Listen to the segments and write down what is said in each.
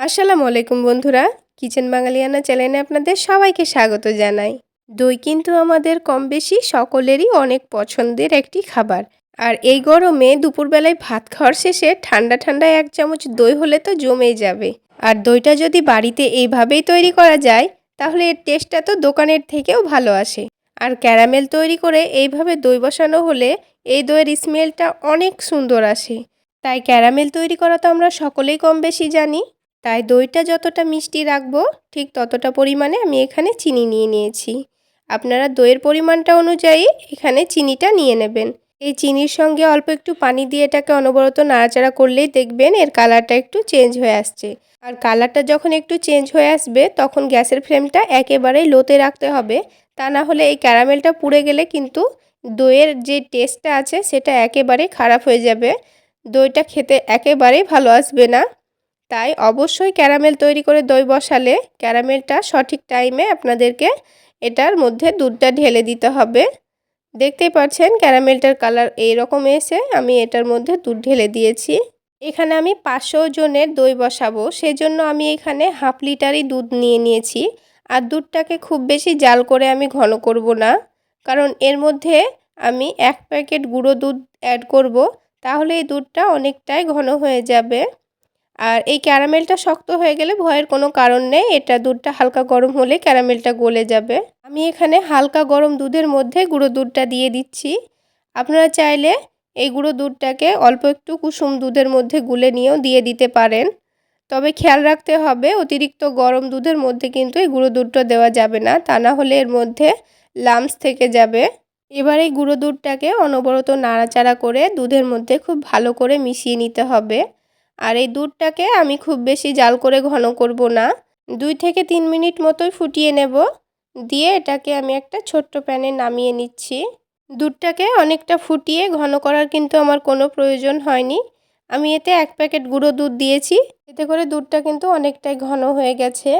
আসসালামু আলাইকুম বন্ধুরা। কিচেন বাঙালিয়ানা চ্যানেলে আপনাদের সবাইকে স্বাগত জানাই। দই কিন্তু আমাদের কম বেশি সকলেরই অনেক পছন্দের একটি খাবার। আর এই গরমে দুপুরবেলায় ভাত খাওয়ার শেষে ঠান্ডা ঠান্ডা এক চামচ দই হলে তো জমেই যাবে। আর দইটা যদি বাড়িতে এইভাবেই তৈরি করা যায়, তাহলে এর টেস্টটা তো দোকানের থেকেও ভালো আসে। আর ক্যারামেল তৈরি করে এইভাবে দই বসানো হলে এই দইয়ের স্মেলটা অনেক সুন্দর আসে। তাই ক্যারামেল তৈরি করা তো আমরা সকলেই কম বেশি জানি। তাই দইটা যতটা মিষ্টি রাখব, ঠিক ততটা পরিমাণে আমি এখানে চিনি নিয়ে নিয়েছি। আপনারা দইয়ের পরিমাণটা অনুযায়ী এখানে চিনিটা নিয়ে নেবেন। এই চিনির সঙ্গে অল্প একটু পানি দিয়ে এটাকে অনবরত নাড়াচাড়া করলেই দেখবেন এর কালারটা একটু চেঞ্জ হয়ে আসছে। আর কালারটা যখন একটু চেঞ্জ হয়ে আসবে, তখন গ্যাসের ফ্লেমটা একেবারেই লোতে রাখতে হবে। তা না হলে এই ক্যারামেলটা পুড়ে গেলে কিন্তু দইয়ের যে টেস্টটা আছে, সেটা একেবারেই খারাপ হয়ে যাবে। দইটা খেতে একেবারেই ভালো আসবে না। তাই অবশ্যই ক্যারামেল তৈরি করে দই বসালে ক্যারামেলটা সঠিক টাইমে আপনাদেরকে এটার মধ্যে দুধটা ঢেলে দিতে হবে। দেখতেই পাচ্ছেন ক্যারামেলটার কালার এইরকম এসে আমি এটার মধ্যে দুধ ঢেলে দিয়েছি। এখানে আমি পাঁচশো জনের দই বসাবো, সেজন্য আমি এখানে হাফ লিটারই দুধ নিয়ে নিয়েছি। আর দুধটাকে খুব বেশি জাল করে আমি ঘন করব না, কারণ এর মধ্যে আমি এক প্যাকেট গুঁড়ো দুধ অ্যাড করব, তাহলে এই দুধটা অনেকটাই ঘন হয়ে যাবে। আর এই ক্যারামেলটা শক্ত হয়ে গেলে ভয়ের কোনো কারণ নেই। এটা দুধটা হালকা গরম হলে ক্যারামেলটা গলে যাবে। আমি এখানে হালকা গরম দুধের মধ্যে গুঁড়ো দুধটা দিয়ে দিচ্ছি। আপনারা চাইলে এই গুঁড়ো দুধটাকে অল্প একটু কুসুম দুধের মধ্যে গুলে নিয়েও দিয়ে দিতে পারেন। তবে খেয়াল রাখতে হবে, অতিরিক্ত গরম দুধের মধ্যে কিন্তু এই গুঁড়ো দুধটা দেওয়া যাবে না। তা না হলে এর মধ্যে লামস থেকে যাবে। এবার এই গুঁড়ো দুধটাকে অনবরত নাড়াচাড়া করে দুধের মধ্যে খুব ভালো করে মিশিয়ে নিতে হবে। আর এই দুধটাকে আমি খুব বেশি জাল করে ঘন করব না। দুই থেকে তিন মিনিট মতোই ফুটিয়ে নেব। দিয়ে এটাকে আমি একটা ছোট্ট প্যানে নামিয়ে নিচ্ছি। দুধটাকে অনেকটা ফুটিয়ে ঘন করার কিন্তু আমার কোনো প্রয়োজন হয়নি। আমি এতে এক প্যাকেট গুঁড়ো দুধ দিয়েছি। এতে করে দুধটা কিন্তু অনেকটাই ঘন হয়ে গেছে।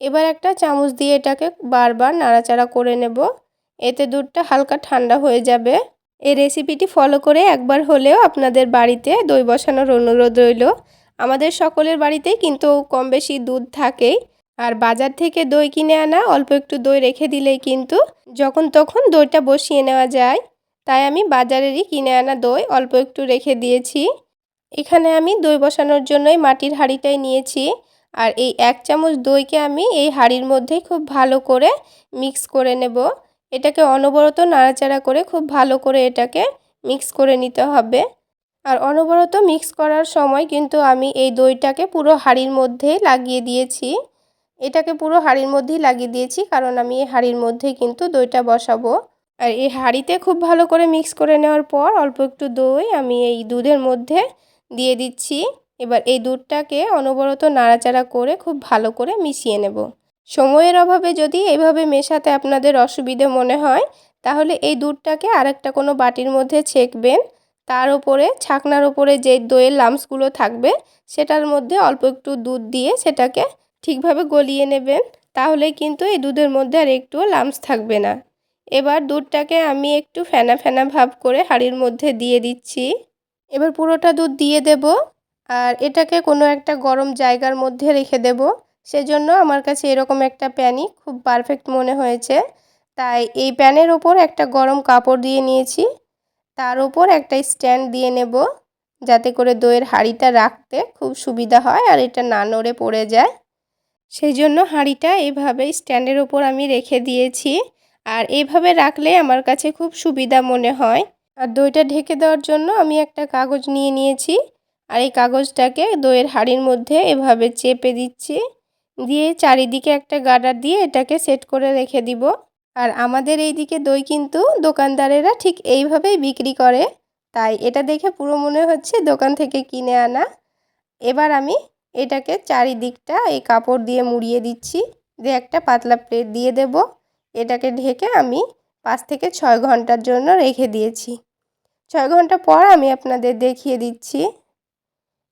এবার একটা চামচ দিয়ে এটাকে বারবার নাড়াচাড়া করে নেব। এতে দুধটা হালকা ঠান্ডা হয়ে যাবে। এই রেসিপিটি ফলো করে একবার হলেও আপনাদের বাড়িতে দই বসানোর অনুরোধ রইল। আমাদের সকলের বাড়িতেই কিন্তু কম বেশি দুধ থাকেই। আর বাজার থেকে দই কিনে আনা, অল্প একটু দই রেখে দিলেই কিন্তু যখন তখন দইটা বসিয়ে নেওয়া যায়। তাই আমি বাজারেরই কিনে আনা দই অল্প একটু রেখে দিয়েছি। এখানে আমি দই বসানোর জন্যই মাটির হাঁড়িটাই নিয়েছি। আর এই এক চামচ দইকে আমি এই হাঁড়ির মধ্যেই খুব ভালো করে মিক্স করে নেব। এটাকে অনবরত নাড়াচাড়া করে খুব ভালো করে এটাকে মিক্স করে নিতে হবে। আর অনবরত মিক্স করার সময় কিন্তু আমি এই দইটাকে পুরো হাঁড়ির মধ্যেই লাগিয়ে দিয়েছি। এটাকে পুরো হাঁড়ির মধ্যেই লাগিয়ে দিয়েছি কারণ আমি এই হাঁড়ির মধ্যেই কিন্তু দইটা বসাবো। আর এই হাঁড়িতে খুব ভালো করে মিক্স করে নেওয়ার পর অল্প একটু দই আমি এই দুধের মধ্যে দিয়ে দিচ্ছি। এবার এই দুধটাকে অনবরত নাড়াচাড়া করে খুব ভালো করে মিশিয়ে নেব। সময়ের অভাবে যদি এইভাবে মেশাতে আপনাদের অসুবিধে মনে হয়, তাহলে এই দুধটাকে আরেকটা কোনো বাটির মধ্যে ছেঁকবেন। তার উপরে, ছাকনার উপরে যে দইয়ের লামসগুলো থাকবে, সেটার মধ্যে অল্প একটু দুধ দিয়ে সেটাকে ঠিকভাবে গলিয়ে নেবেন। তাহলে কিন্তু এই দুধের মধ্যে আর একটুও লামস থাকবে না। এবার দুধটাকে আমি একটু ফেনা ফেনা ভাব করে হাঁড়ির মধ্যে দিয়ে দিচ্ছি। এবার পুরোটা দুধ দিয়ে দেব। আর এটাকে কোনো একটা গরম জায়গার মধ্যে রেখে দেব। সেজন্য আমার কাছে এরকম একটা প্যানই খুব পারফেক্ট মনে হয়েছে। তাই এই প্যানের ওপর একটা গরম কাপড় দিয়ে নিয়েছি। তার উপর একটা স্ট্যান্ড দিয়ে নেব যাতে করে দইয়ের হাঁড়িটা রাখতে খুব সুবিধা হয় আর এটা না নড়ে পড়ে যায়। সেই জন্য হাঁড়িটা এইভাবে স্ট্যান্ডের ওপর আমি রেখে দিয়েছি আর এইভাবে রাখলে আমার কাছে খুব সুবিধা মনে হয়। আর দইটা ঢেকে দেওয়ার জন্য আমি একটা কাগজ নিয়ে নিয়েছি। আর এই কাগজটাকে দইয়ের হাঁড়ির মধ্যে এভাবে চেপে দিচ্ছি। দিয়ে চারিদিকে একটা গার্ডার দিয়ে এটাকে সেট করে রেখে দিব। আর আমাদের এই দিকে দই কিন্তু দোকানদারেরা ঠিক এইভাবেই বিক্রি করে। তাই এটা দেখে পুরো মনে হচ্ছে দোকান থেকে কিনে আনা। এবার আমি এটাকে চারিদিকটা এই কাপড় দিয়ে মুড়িয়ে দিচ্ছি। দিয়ে একটা পাতলা প্লেট দিয়ে দেব। এটাকে ঢেকে আমি পাঁচ থেকে ছয় ঘণ্টার জন্য রেখে দিয়েছি। ছয় ঘণ্টা পর আমি আপনাদের দেখিয়ে দিচ্ছি।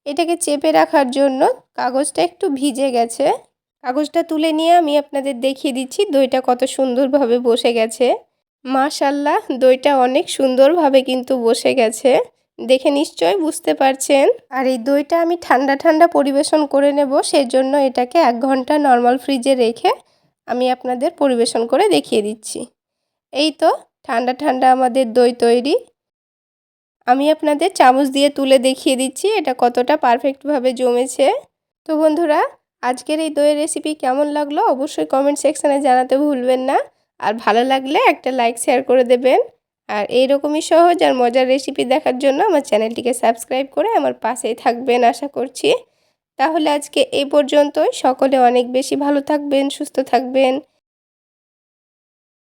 এটাকে চেপে রাখার জন্য কাগজটা একটু ভিজে গেছে। কাগজটা তুলে নিয়ে আমি আপনাদের দেখিয়ে দিচ্ছি দইটা কত সুন্দরভাবে বসে গেছে। মাশাল্লাহ দইটা অনেক সুন্দরভাবে কিন্তু বসে গেছে। দেখে নিশ্চয় বুঝতে পারছেন। আর এই দইটা আমি ঠান্ডা ঠান্ডা পরিবেশন করে নেব, সেজন্য এটাকে এক ঘণ্টা নর্মাল ফ্রিজে রেখে আমি আপনাদের পরিবেশন করে দেখিয়ে দিচ্ছি। এই তো, ঠান্ডা ঠান্ডা আমাদের দই তৈরি। আমি আপনাদের চামচ দিয়ে তুলে দেখিয়ে দিচ্ছি এটা কতটা পারফেক্টভাবে জমেছে। তো বন্ধুরা আজকের এই দইয়ের রেসিপি কেমন লাগল অবশ্যই কমেন্ট সেকশানে জানাতে ভুলবেন না। আর ভালো লাগলে একটা লাইক শেয়ার করে দেবেন। আর এইরকমই সহজ আর মজার রেসিপি দেখার জন্য আমার চ্যানেলটিকে সাবস্ক্রাইব করে আমার পাশেই থাকবেন আশা করছি। তাহলে আজকে এই পর্যন্তই। সকলে অনেক বেশি ভালো থাকবেন, সুস্থ থাকবেন।